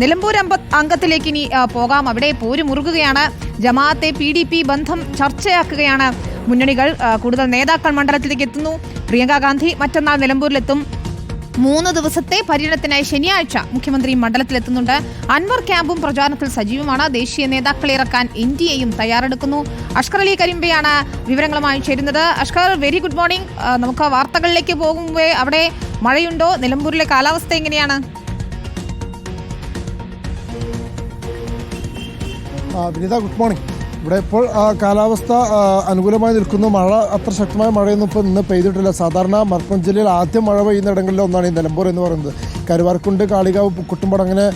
നിലമ്പൂർ അംഗത്തിലേക്ക് ഇനി പോകാം. അവിടെ പോര് മുറുകുകയാണ്. ജമാഅത്തെ പി ഡി പി ബന്ധം ചർച്ചയാക്കുകയാണ്. മുന്നണികൾ കൂടുതൽ നേതാക്കൾ മണ്ഡലത്തിലേക്ക് എത്തുന്നു. പ്രിയങ്ക ഗാന്ധി മറ്റന്നാൾ നിലമ്പൂരിലെത്തും. മൂന്ന് ദിവസത്തെ പര്യടനത്തിനായി ശനിയാഴ്ച മുഖ്യമന്ത്രി മണ്ഡലത്തിലെത്തുന്നുണ്ട്. അൻവർ ക്യാമ്പും പ്രചാരണത്തിൽ സജീവമാണ്. ദേശീയ നേതാക്കളെ ഇറക്കാൻ ഇന്ത്യയും തയ്യാറെടുക്കുന്നു. അഷ്കർ അലി കരിമ്പയാണ് വിവരങ്ങളുമായി ചേരുന്നത്. Ashkar very good morning. നമുക്ക് വാർത്തകളിലേക്ക് പോകുമ്പോൾ അവിടെ മഴയുണ്ടോ? നിലമ്പൂരിലെ കാലാവസ്ഥ എങ്ങനെയാണ്? വിനിത ഗുഡ് മോർണിംഗ് ഇവിടെ ഇപ്പോൾ കാലാവസ്ഥ അനുകൂലമായി നിൽക്കുന്നു. മഴ അത്ര ശക്തമായ മഴയൊന്നും ഇപ്പോൾ ഇന്ന് പെയ്തിട്ടില്ല. സാധാരണ മലപ്പുറം ജില്ലയിൽ ആദ്യം മഴ പെയ്യുന്ന ഇടങ്ങളിലൊന്നാണ് ഈ നിലമ്പൂർ എന്ന് പറയുന്നത്. കരുവാർക്കുണ്ട് കാളികാവ് കുട്ടുംപടം അങ്ങനെ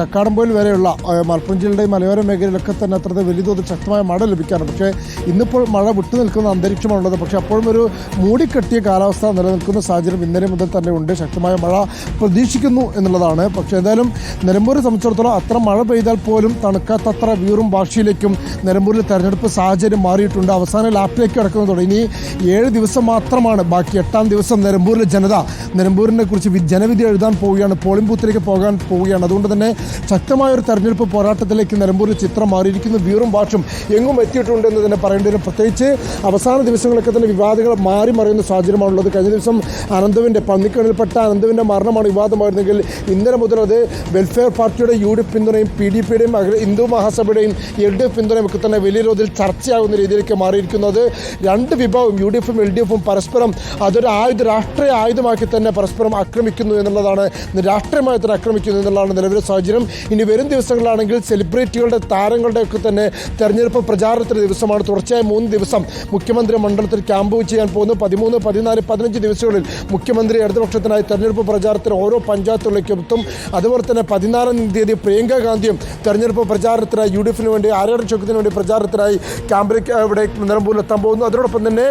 കക്കാടംപോയിൽ വരെയുള്ള മലപ്പുറം ജില്ലയുടെ മലയോര മേഖലയിലൊക്കെ തന്നെ അത്ര വലിയ തോതിൽ ശക്തമായ മഴ ലഭിക്കാറുണ്ട്. പക്ഷേ ഇന്നിപ്പോൾ മഴ വിട്ടു നിൽക്കുന്ന അന്തരീക്ഷമാണുള്ളത്. പക്ഷേ അപ്പോഴും ഒരു മൂടിക്കെട്ടിയ കാലാവസ്ഥ നിലനിൽക്കുന്ന സാഹചര്യം ഇന്നലെ മുതൽ തന്നെ ഉണ്ട്. ശക്തമായ മഴ പ്രതീക്ഷിക്കുന്നു എന്നുള്ളതാണ്. പക്ഷേ എന്തായാലും നിലമ്പൂരെ സംബന്ധിച്ചിടത്തോളം അത്ര മഴ പെയ്താൽ പോലും തണുക്കാത്തത്ര വീറും ഭാഷയിലേക്കും നിലമ്പൂരിൽ തെരഞ്ഞെടുപ്പ് സാഹചര്യം മാറിയിട്ടുണ്ട്. അവസാന ലാപ്പിലേക്ക് കിടക്കുന്നത് ഇനി ഏഴ് ദിവസം മാത്രമാണ് ബാക്കി. എട്ടാം ദിവസം നിലമ്പൂരിലെ ജനത നിലമ്പൂരിനെ കുറിച്ച് വി- ജനവിധി എഴുതാൻ പോവുകയാണ്. പോളിംഗ് ബൂത്തിലേക്ക് പോകാൻ പോവുകയാണ്. അതുകൊണ്ട് തന്നെ ശക്തമായ ഒരു തെരഞ്ഞെടുപ്പ് പോരാട്ടത്തിലേക്ക് നിലമ്പൂരിൽ ചിത്രം മാറിയിരിക്കുന്നു. വീറും ഭാഷും എങ്ങും എത്തിയിട്ടുണ്ട് എന്ന് തന്നെ പറയേണ്ടി വരും പ്രത്യേകിച്ച് അവസാന ദിവസങ്ങളൊക്കെ തന്നെ വിവാദങ്ങൾ മാറി മറിയുന്ന സാഹചര്യമാണുള്ളത്. കഴിഞ്ഞ ദിവസം അനന്തവിന്റെ പന്നിക്കണിൽപ്പെട്ട അനന്തവിന്റെ മരണമാണ് വിവാദമായിരുന്നെങ്കിൽ ഇന്നലെ മുതൽ അത് വെൽഫെയർ പാർട്ടിയുടെ യു ഡി പിന്തുണയും പി ഡി പിയുടെയും ഹിന്ദു മഹാസഭയുടെയും എൽ ഡി എഫ് പിന്തുണയും ഒക്കെ തന്നെ വലിയ തോതിൽ ചർച്ചയാകുന്ന രീതിയിലേക്ക് മാറിയിരിക്കുന്നത് രണ്ട് വിഭാഗവും യു ഡി എഫും എൽ ഡി എഫും പരസ്പരം അതൊരു ആയുധ രാഷ്ട്രീയ ആയുധമാക്കി തന്നെ പരസ്പരം ആക്രമിക്കുന്നു എന്നുള്ളതാണ് രാഷ്ട്രീയമായി തന്നെ ആക്രമിക്കുന്നു എന്നുള്ളതാണ് നിലവിലെ സാഹചര്യം. ഇനി വരും ദിവസങ്ങളാണെങ്കിൽ സെലിബ്രിറ്റികളുടെ താരങ്ങളുടെയൊക്കെ തന്നെ തെരഞ്ഞെടുപ്പ് പ്രചാരണത്തിന് ദിവസമാണ്. തുടർച്ചയായ മൂന്ന് ദിവസം മുഖ്യമന്ത്രി മണ്ഡലത്തിൽ ക്യാമ്പ് ചെയ്യാൻ പോകുന്നു. പതിമൂന്ന് പതിനാല് പതിനഞ്ച് ദിവസങ്ങളിൽ മുഖ്യമന്ത്രി ഇടതുപക്ഷത്തിനായി തെരഞ്ഞെടുപ്പ് പ്രചാരണത്തിന് ഓരോ പഞ്ചായത്തുകളിലേക്കും എത്തും. അതുപോലെ തന്നെ പതിനാലാം തീയതി പ്രിയങ്ക ഗാന്ധിയും തെരഞ്ഞെടുപ്പ് പ്രചാരണത്തിനായി യു ഡി എഫിന് വേണ്ടി ആരോടെ ചോക്കത്തിന് വേണ്ടി പ്രചാരണത്തിനായി ക്യാമ്പിലേക്ക് ഇവിടെ നിലമ്പൂരിൽ എത്താൻ പോകുന്നു. അതോടൊപ്പം തന്നെ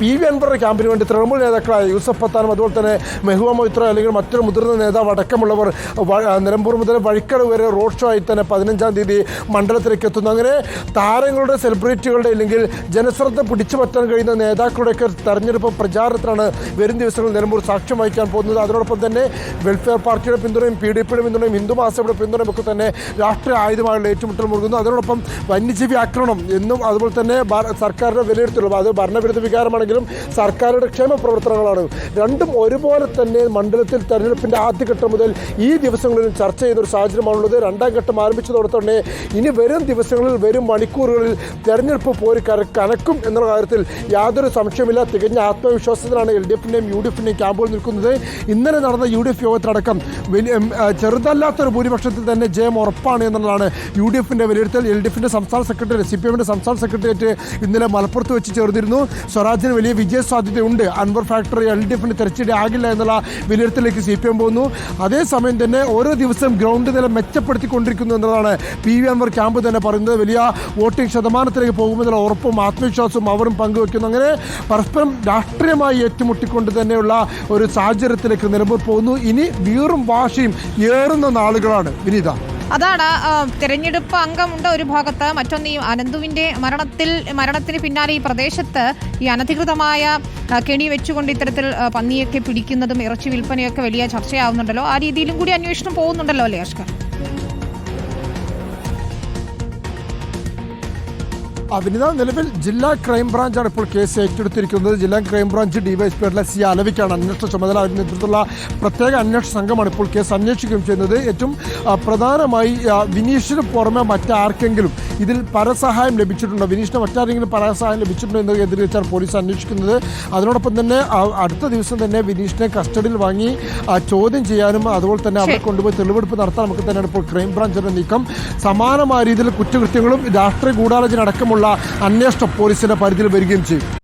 പി വി അൻവറുടെ ക്യാമ്പിന് വേണ്ടി തൃണമൂൽ നേതാക്കളായ യൂസഫ് പത്താനും അതുപോലെ തന്നെ മെഹുവ മൊയ്ത്ര അല്ലെങ്കിൽ മറ്റൊരു മുതിർന്ന നേതാവ് അടക്കമുള്ളവർ നിലമ്പൂർ മുതൽ വഴിക്കട വരെ റോഡ് ഷോ ആയി തന്നെ പതിനഞ്ചാം തീയതി മണ്ഡലത്തിലേക്ക് എത്തുന്നു. അങ്ങനെ താരങ്ങളുടെ സെലിബ്രിറ്റികളുടെ അല്ലെങ്കിൽ ജനശ്രദ്ധ പിടിച്ചു പറ്റാൻ കഴിയുന്ന നേതാക്കളുടെയൊക്കെ തെരഞ്ഞെടുപ്പ് പ്രചാരണത്തിലാണ് വരും ദിവസങ്ങളിൽ നിലമ്പൂർ സാക്ഷ്യം വഹിക്കാൻ പോകുന്നത്. അതിനോടൊപ്പം തന്നെ വെൽഫെയർ പാർട്ടിയുടെ പിന്തുണയും പി ഡി പിയുടെ പിന്തുണയും ഹിന്ദു മഹാസഭയുടെ പിന്തുണയും ഒക്കെ തന്നെ രാഷ്ട്രീയ ആയുധമായുള്ള ഏറ്റുമുട്ടൽ മുറുകുന്നു അതിനോടൊപ്പം വന്യജീവി ആക്രമണം എന്നും അതുപോലെ തന്നെ സർക്കാരിനെ വിലയിരുത്തലും അത് ഭരണവിരുദ്ധ വികാരമാണെങ്കിലും സർക്കാരുടെ ക്ഷേമ പ്രവർത്തനങ്ങളാണ്. രണ്ടും ഒരുപോലെ തന്നെ മണ്ഡലത്തിൽ തെരഞ്ഞെടുപ്പിന്റെ ആദ്യഘട്ടം മുതൽ ഈ ദിവസങ്ങളിൽ ചർച്ച ചെയ്യുന്ന ഒരു സാഹചര്യമാണുള്ളത്. രണ്ടാം ഘട്ടം ആരംഭിച്ചതോടെ തന്നെ ഇനി വരും ദിവസങ്ങളിൽ വരും മണിക്കൂറുകളിൽ തെരഞ്ഞെടുപ്പ് പോര് കനക്കും എന്നുള്ള കാര്യത്തിൽ യാതൊരു സംശയമില്ല തികഞ്ഞ ആത്മവിശ്വാസത്തിലാണ് എൽ ഡി എഫിന്റെയും യു ഡി എഫിന്റെയും ക്യാമ്പുകൾ നിൽക്കുന്നത്. ഇന്നലെ നടന്ന യു ഡി എഫ് യോഗത്തിലടക്കം വലിയ ചെറുതല്ലാത്തൊരു ഭൂരിപക്ഷത്തിൽ തന്നെ ജയം ഉറപ്പാണ് എന്നുള്ളതാണ് യു ഡി എഫിന്റെ വിലയിരുത്തൽ. എൽ ഡി എഫിന്റെ സംസ്ഥാന സെക്രട്ടറി സി പി എമ്മിന്റെ സംസ്ഥാന സെക്രട്ടേറിയറ്റ് ഇന്നലെ മലപ്പുറത്ത് വെച്ച് ചേർന്നിരുന്നു. സ്വരാജിന് വലിയ വിജയ സാധ്യതയുണ്ട് അൻവർ ഫാക്ടറി എൽ ഡി എഫിന് തിരച്ചിടി ആകില്ല എന്നുള്ള വിലയിരുത്തലിലേക്ക് സി പി എം പോകുന്നു. അതേസമയം തന്നെ ഓരോ ദിവസം ഗ്രൗണ്ട് നില മെച്ചപ്പെടുത്തിക്കൊണ്ടിരിക്കുന്നു എന്നതാണ് പി വി അൻവർ ക്യാമ്പ് തന്നെ പറയുന്നത്. വലിയ വോട്ടിംഗ് ശതമാനത്തിലേക്ക് പോകുമെന്നുള്ള ഉറപ്പും ആത്മവിശ്വാസവും അവരും പങ്കുവെക്കുന്നു. അങ്ങനെ പരസ്പരം രാഷ്ട്രീയമായി ഏറ്റുമുട്ടിക്കൊണ്ട് തന്നെയുള്ള ഒരു സാഹചര്യത്തിലേക്ക് നിലമ്പൂർ പോകുന്നു. ഇനി വീറും വാശിയും ഏറുന്ന നാളുകളാണ്. വിനീത. അതാണ് തെരഞ്ഞെടുപ്പ് അംഗമുണ്ട് ഒരു ഭാഗത്ത് മറ്റൊന്ന് ഈ അനന്തുവിന്റെ മരണത്തിൽ മരണത്തിന് പിന്നാലെ ഈ പ്രദേശത്ത് ഈ അനധികൃതമായ കെണി വെച്ചുകൊണ്ട് ഇത്തരത്തിൽ പന്നിയൊക്കെ പിടിക്കുന്നതും ഇറച്ചി വിൽപ്പനയൊക്കെ വലിയ ചർച്ചയാവുന്നുണ്ടല്ലോ. ആ രീതിയിലും കൂടി അന്വേഷണം പോകുന്നുണ്ടല്ലോ അല്ലേ അഷ്കർ? അഭിനിത നിലവിൽ ജില്ലാ ക്രൈംബ്രാഞ്ചാണ് ഇപ്പോൾ കേസ് ഏറ്റെടുത്തിരിക്കുന്നത്. ജില്ലാ ക്രൈംബ്രാഞ്ച് ഡിവൈഎസ്പിയുടെ സി അലവിക്കാണ് അന്വേഷണ ചുമതല. അതിന് നേതൃത്വത്തിലുള്ള പ്രത്യേക അന്വേഷണ സംഘമാണ് ഇപ്പോൾ കേസ് അന്വേഷിക്കുകയും ചെയ്യുന്നത്. ഏറ്റവും പ്രധാനമായി വിനീഷിന് പുറമെ മറ്റാർക്കെങ്കിലും ഇതിൽ പരസഹായം ലഭിച്ചിട്ടുണ്ടോ? വിനീഷിന് മറ്റാരെങ്കിലും പരസഹായം ലഭിച്ചിട്ടുണ്ടോ എന്ന് കേന്ദ്രീകരിച്ചാണ് പോലീസ് അന്വേഷിക്കുന്നത്. അതിനോടൊപ്പം തന്നെ അടുത്ത ദിവസം തന്നെ വിനീഷിനെ കസ്റ്റഡിയിൽ വാങ്ങി ചോദ്യം ചെയ്യാനും അതുപോലെ തന്നെ അവരെ കൊണ്ടുപോയി തെളിവെടുപ്പ് നടത്താൻ നമുക്ക് തന്നെയാണ് ഇപ്പോൾ ക്രൈംബ്രാഞ്ചിന്റെ നീക്കം. സമാനമായ രീതിയിൽ കുറ്റകൃത്യങ്ങളും രാഷ്ട്രീയ ഗൂഢാലോചന അടക്കമുള്ള അന്വേഷണം പോലീസിന്റെ പരിധിയിൽ വരികയും ചെയ്യും.